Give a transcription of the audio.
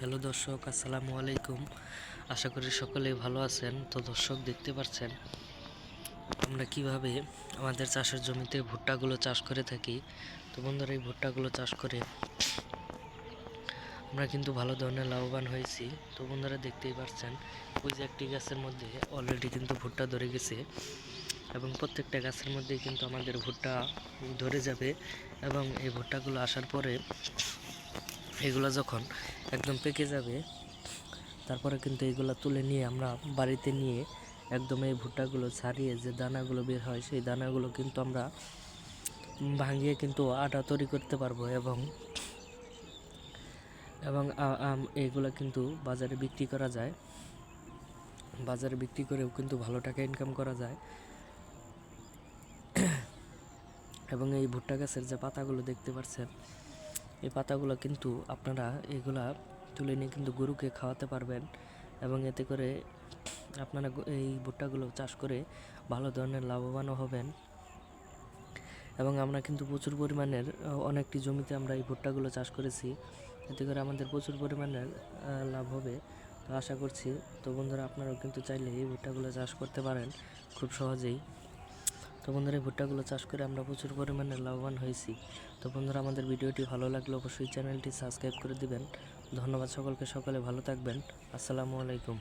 Hello দর্শক, আসসালামু আলাইকুম। আশা করি সকলেই ভালো আছেন। তো দর্শক, দেখতে পাচ্ছেন, আমরা কীভাবে আমাদের চাষের জমিতে ভুট্টাগুলো চাষ করে থাকি। তো বন্ধুরা, এই ভুট্টাগুলো চাষ করে আমরা কিন্তু ভালো ধরনের লাভবান হয়েছি। তো বন্ধুরা, দেখতেই পাচ্ছেন, ওই যে একটি গাছের মধ্যে অলরেডি কিন্তু ভুট্টা ধরে গেছে এবং প্রত্যেকটা গাছের মধ্যে কিন্তু আমাদের ভুট্টা ধরে যাবে এবং এই ভুট্টাগুলো আসার পরে এগুলো যখন একদম পেকে যাবে। তারপরে কিন্তু এগুলো তুলে নিয়ে আমরা বাড়িতে নিয়ে একদম এই ভুট্টাগুলো ছাড়িয়ে যে দানাগুলো বের হয়, সেই দানাগুলো কিন্তু আমরা ভাঙিয়ে কিন্তু আটা তৈরি করতে পারব এবং এবং এগুলো কিন্তু বাজারে বিক্রি করা যায়। বাজারে বিক্রি করেও কিন্তু ভালো টাকা ইনকাম করা যায়। এবং এই ভুট্টা গাছের যে পাতাগুলো দেখতে পাচ্ছেন এই পাতাগুলো কিন্তু আপনারা এগুলা তুলে নিয়ে কিন্তু গরুকে খাওয়াতে পারবেন এবং এতে করে আপনারা এই ভুট্টাগুলো চাষ করে ভালো ধরনের লাভবানও হবেন। এবং আমরা কিন্তু প্রচুর পরিমাণের অনেকটি জমিতে আমরা এই ভুট্টাগুলো চাষ করেছি। এতে করে আমাদের প্রচুর পরিমাণের লাভ হবে আশা করছি। তো বন্ধুরা, আপনারাও কিন্তু চাইলে এই ভুট্টাগুলো চাষ করতে পারেন খুব সহজেই। তো বন্ধুরা, এই ভুট্টাগুলো চাষ করে আমরা প্রচুর পরিমাণে লাভবান হয়েছি। তো বন্ধুরা, আমাদের ভিডিওটি ভালো লাগলে অবশ্যই চ্যানেলটি সাবস্ক্রাইব করে দিবেন। ধন্যবাদ সকলকে, সকলে ভালো থাকবেন। আসসালামু আলাইকুম।